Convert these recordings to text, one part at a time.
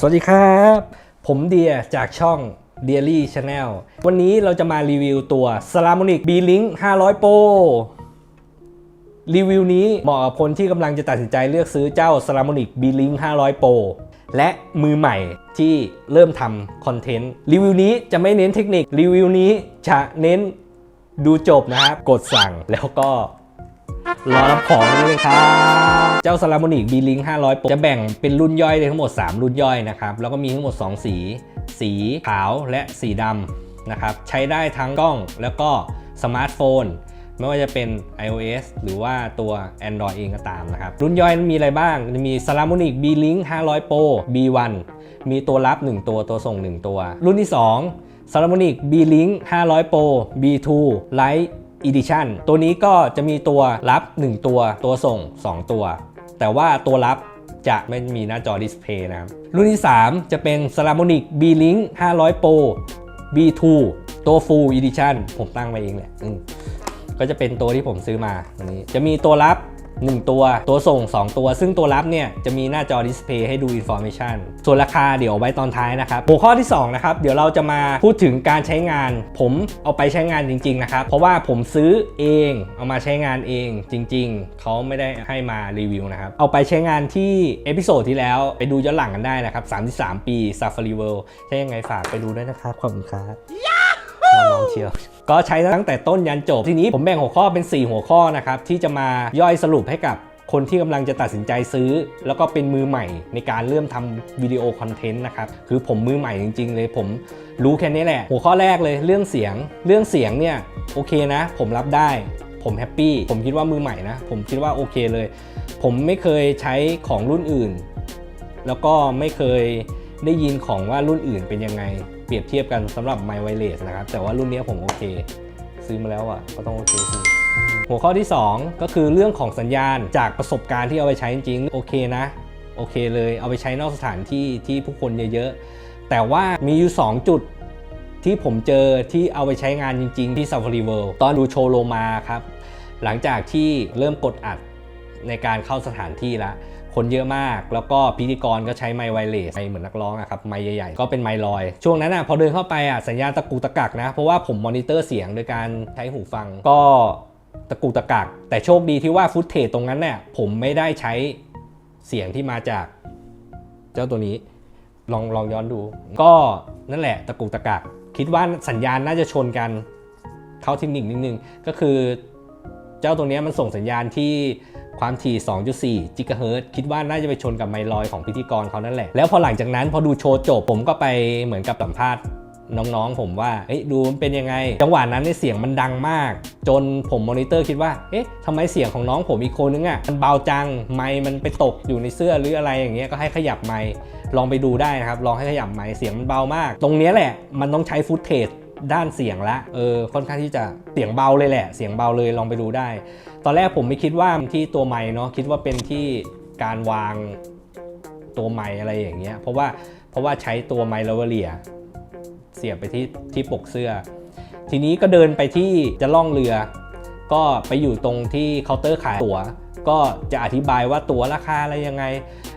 สวัสดีครับ ผมเดียจากช่อง d e a r l y Channel วันนี้เราจะมารีวิวตัว s a l a m o n i c B-Link 500 Pro รีวิวนี้เหมาะกับคนที่กำลังจะตัดสินใจเลือกซื้อเจ้า s a l a m o n i c B-Link 500 Pro และมือใหม่ที่เริ่มทำคอนเทนต์ รีวิวนี้จะไม่เน้นเทคนิค รีวิวนี้จะเน้นดูจบนะครับ กดสั่งแล้วก็ รอรับของได้เลยครับ เจ้า s a l a m o n i c B-Link 500 Pro จะแบ่งเป็นรุ่นย่อยเลยทั้งหมด 3 รุ่นย่อยนะครับ แล้วก็มีทั้งหมด 2 สี สีขาวและสีดำนะครับ ใช้ได้ทั้งกล้องแล้วก็สมาร์ทโฟนไม่ว่าจะเป็น iOS หรือว่าตัว Android เองก็ตามนะครับ รุ่นย่อยมีอะไรบ้าง จะมี s a l a m o n i c B-Link 500 Pro B1 มีตัวรับ 1 ตัวตัวส่ง 1 ตัว รุ่นที่ 2 s a l a m o n i c B-Link 500 Pro B2 Lite Edition ตัวนี้ก็จะมีตัวรับ 1 ตัว ตัวส่ง 2 ตัว แต่ว่าตัวรับจะไม่มีหน้าจอดิสเพย์นะครับ รุ่นที่ 3 จะเป็น s a l a m o n i c B-Link 500 Pro B2 ตัว Full Edition ผมตั้งมาเองแหละก็จะเป็นตัวที่ผมซื้อมาตัวนี้ จะมีตัวรับ 1 ตัว ตัวส่ง 2 ตัว ซึ่งตัวรับเนี่ยจะมีหน้าจอดิสเพย์ให้ดูอินโฟ a t ชันส่วนราคาเดี๋ยวไว้ตอนท้ายนะครับ หัวข้อที่2นะครับ เดี๋ยวเราจะมาพูดถึงการใช้งาน ผมเอาไปใช้งานจริง ๆ นะครับ เพราะว่าผมซื้อเอง เอามาใช้งานเองจริง ๆ เขาไม่ได้ให้มารีวิวนะครับ เอาไปใช้งานที่เอพิโซดที่แล้วไปดูย้อนหลังกันได้นะครับ 33 ปี Safari World ใช่ยังไงฝากไปดูด้วยนะครับ ขอบคุณครับ น้องๆเชียวก็ใช้ตั้งแต่ต้นยันจบ ทีนี้ผมแบ่งหัวข้อเป็น 4 หัวข้อนะครับที่จะมาย่อยสรุปให้กับคนที่กำลังจะตัดสินใจซื้อ แล้วก็เป็นมือใหม่ในการเริ่มทำวิดีโอคอนเทนต์นะครับคือผมมือใหม่จริง ๆ เลยผมรู้แค่นี้แหละ หัวข้อแรกเลยเรื่องเสียง เรื่องเสียงเนี่ยโอเคนะ ผมรับได้ ผมแฮปปี้ผมคิดว่ามือใหม่นะ ผมคิดว่าโอเคเลย ผมไม่เคยใช้ของรุ่นอื่น แล้วก็ไม่เคยได้ยินของว่ารุ่นอื่นเป็นยังไง เปรียบเทียบกันสำหรับ My Wireless นะครับ แต่ว่ารุ่นนี้ผมโอเค ซื้อมาแล้วอะก็ต้องโอเคสิหัวข้อที่ 2 ก็คือเรื่องของสัญญาณจากประสบการณ์ที่เอาไปใช้จริงโอเคนะ โอเคเลยเอาไปใช้นอกสถานที่ที่ผู้คนเยอะๆ แต่ว่ามีอยู่ 2 จุดที่ผมเจอที่เอาไปใช้งานจริง ๆ ที่ Safari World ตอนดูโชว์โลมาครับ หลังจากที่เริ่มกดอัดในการเข้าสถานที่แล้ว คนเยอะมาก แล้วก็พิธีกรก็ใช้ไมค์ไวเลสไมค์เหมือนนักร้องอะครับไมค์ใหญ่ๆ ก็เป็นไมค์ลอย ช่วงนั้นอะพอเดินเข้าไปอะสัญญาณตะกูตะกักนะ เพราะว่าผมมอนิเตอร์เสียงโดยการใช้หูฟัง ก็ตะกูตะกัก แต่โชคดีที่ว่าฟุตเทจตรงนั้นเนี่ยผมไม่ได้ใช้เสียงที่มาจาก เจ้าตัวนี้ลองลองย้อนดู ก็นั่นแหละตะกุตะกัก คิดว่าสัญญาณน่าจะชนกันเข้าเทคนิคนิดนึงก็คือ เจ้าตัวนี้มันส่งสัญญาณที่ ความถี่ 2.4จิกะเฮิรตซ์คิดว่าน่าจะไปชนกับไมลอยของพิธีกรเขานั่นแหละ แล้วพอหลังจากนั้นพอดูโชว์จบผมก็ไปเหมือนกับสัมภาษณ์น้องๆ ผมว่า เอ๊ะ ดูมันเป็นยังไง จังหวะนั้นเนี่ยเสียงมันดังมาก จนผมมอนิเตอร์คิดว่า เอ๊ะทำไมเสียงของน้องผมอีกคนนึงอะ มันเบาจัง ไมมันไปตกอยู่ในเสื้อหรืออะไรอย่างเงี้ย ก็ให้ขยับไมลองไปดูได้นะครับ ลองให้ขยับไมเสียงมันเบามาก ตรงนี้แหละ มันต้องใช้ฟุตเทจด้านเสียงละ เออ ค่อนข้างที่จะเสียงเบาเลยแหละ เสียงเบาเลย ลองไปดูได้ ตอนแรกผมไม่คิดว่าที่ตัวไมค์เนาะคิดว่าเป็นที่การวางตัวไมค์อะไรอย่างเงี้ยเพราะว่าเพราะว่าใช้ตัวไมค์ลาวเลียเสียบไปที่ที่ปกเสื้อ ทีนี้ก็เดินไปที่จะล่องเรือ ก็ไปอยู่ตรงที่เคาน์เตอร์ขายตั๋วก็จะอธิบายว่าตั๋วราคาอะไรยังไง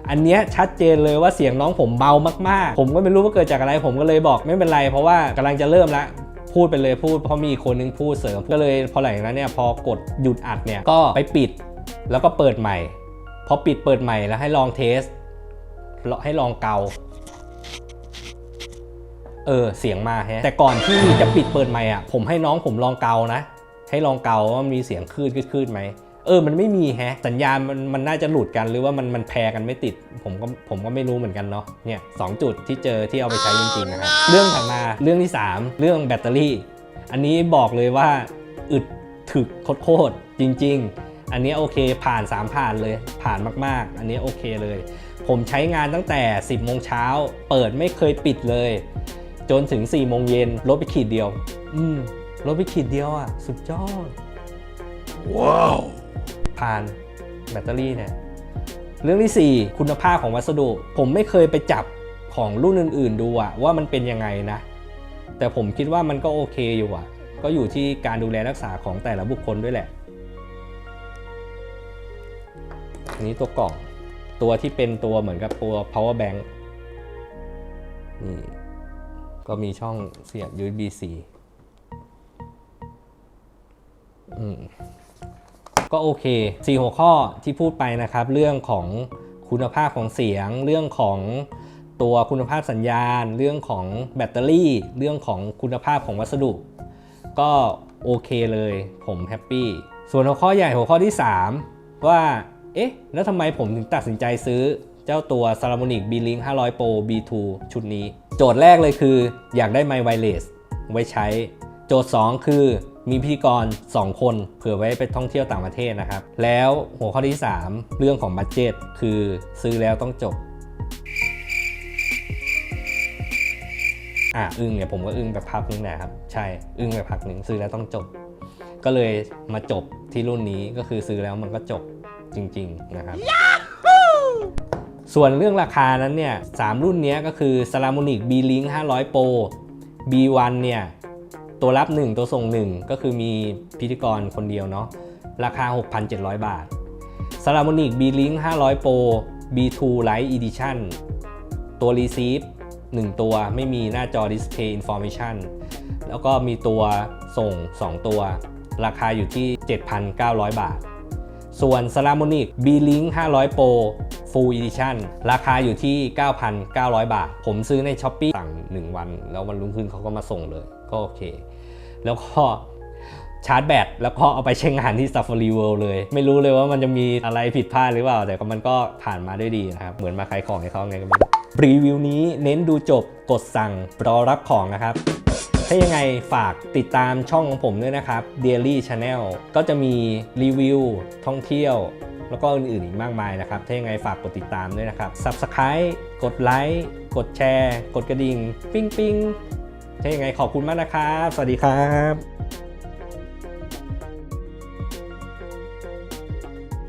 อันเนี้ยชัดเจนเลยว่าเสียงน้องผมเบามากๆ ผมก็ไม่รู้ว่าเกิดจากอะไร ผมก็เลยบอกไม่เป็นไร เพราะว่ากำลังจะเริ่มละ พูดไปเลยพูดเพราะมีคนนึงพูดเสริมก็เลยพอหลังจากนั้นเนี่ยพอกดหยุดอัดเนี่ยก็ไปปิดแล้วก็เปิดใหม่พอปิดเปิดใหม่แล้วให้ลองเทสให้ลองเกาเออเสียงมาแฮะแต่ก่อนที่จะปิดเปิดใหม่อะผมให้น้องผมลองเกานะ ให้ลองเกาว่ามันมีเสียงคลื่นคลื่นไหม เออมันไม่มีแฮะสัญญาณมันมันน่าจะหลุดกันหรือว่ามันมันแพรกันไม่ติด ผมก็ผมก็ไม่รู้เหมือนกันเนาะเนี่ยสองจุดที่เจอที่เอาไปใช้จริงๆนะครับเรื่องถัดมาเรื่องที่ 3 เรื่องแบตเตอรี่ อันนี้บอกเลยว่าอึดถึกโคตรๆจริง ๆ อันนี้โอเคผ่าน 3 ผ่านเลยผ่านมากๆ อันนี้โอเคเลย ผมใช้งานตั้งแต่ 10โมงเช้าเปิดไม่เคยปิดเลย จนถึง4โมงเย็นลดไปขีดเดียว อืมลดไปขีดเดียวอะ สุดยอดว้าว ผ่านแบตเตอรี่เนี่ยเรื่องที่ 4 คุณภาพของวัสดุ ผมไม่เคยไปจับของรุ่นอื่น ๆ ดูอะว่ามันเป็นยังไงนะ แต่ผมคิดว่ามันก็โอเคอยู่อะก็อยู่ที่การดูแลรักษาของแต่ละบุคคลด้วยแหละอันนี้ตัวกล่องตัวที่เป็นตัวเหมือนกับตัว power bank นี่ก็มีช่องเสียบ USB-C อืม ก็โอเค 4 หัวข้อที่พูดไปนะครับ เรื่องของคุณภาพของเสียง เรื่องของตัวคุณภาพสัญญาณ เรื่องของแบตเตอรี่ เรื่องของคุณภาพของวัสดุ ก็โอเคเลยผมแฮปปี้ส่วนหัวข้อใหญ่หัวข้อที่ 3 ว่า เอ๊ะ แล้วทำไมผมถึงตัดสินใจซื้อเจ้าตัว s a l a m o n i c B-Link 500 Pro B2 ชุดนี้ โจทย์แรกเลยคือ อยากได้ไมค์ไวเลสไว้ใช้ โจทย์ 2 คือ มีพิธีกร 2 คนเผื่อไว้ไปท่องเที่ยวต่างประเทศนะครับ แล้วหัวข้อที่ 3 เรื่องของบัตเจตคือซื้อแล้วต้องจบอะอึ้งเนี่ยผมก็อึ้งแบบพักนึงนะครับ ใช่อึ้งแบบพักหนึ่งซื้อแล้วต้องจบ ก็เลยมาจบที่รุ่นนี้ก็คือซื้อแล้วมันก็จบจริง ๆ นะครับ ส่วนเรื่องราคานั้นเนี่ยสามรุ่นนี้ก็คือ s a l a m o n i c B-Link 500 Pro B1 เนี่ย ตัวรับ 1 ตัวส่ง 1 ก็คือมีพิธีกรคนเดียวเนาะราคา 6,700 บาท s a l a m o n i c B-Link 500 Pro B2 Lite Edition ตัว Receive 1 ตัวไม่มีหน้าจอ Display Information แล้วก็มีตัวส่ง 2 ตัว ราคาอยู่ที่ 7,900 บาท ส่วน s a l a m o n i c B-Link 500 Pro Full Edition ราคาอยู่ที่ 9,900 บาท ผมซื้อใน s h อ p e e สั่ง 1 วัน แล้ววันรุ่งขึ้นเขาก็มาส่งเลย ก็โอเค แล้วก็ชาร์จแบตแล้วก็เอาไปใช้งานที่ Safari World เลย ไม่รู้เลยว่ามันจะมีอะไรผิดพลาดหรือเปล่า แต่ก็มันก็ผ่านมาด้วยดีนะครับ เหมือนมาขายของให้เขาไงก็ไม่รู้รีวิวนี้เน้นดูจบกดสั่งรอรับของนะครับ ถ้ายังไงฝากติดตามช่องของผมด้วยนะครับ Daily Channel ก็จะมีรีวิว ท่องเที่ยว แล้วก็อื่นๆอีกมากมายนะครับ ถ้ายังไงฝากกดติดตามด้วยนะครับ Subscribe กดไลค์ กดแชร์ กดกระดิ่ง ปิ้งปิ้งถ้ายังไงขอบคุณมากนะครับ สวัสดีครับ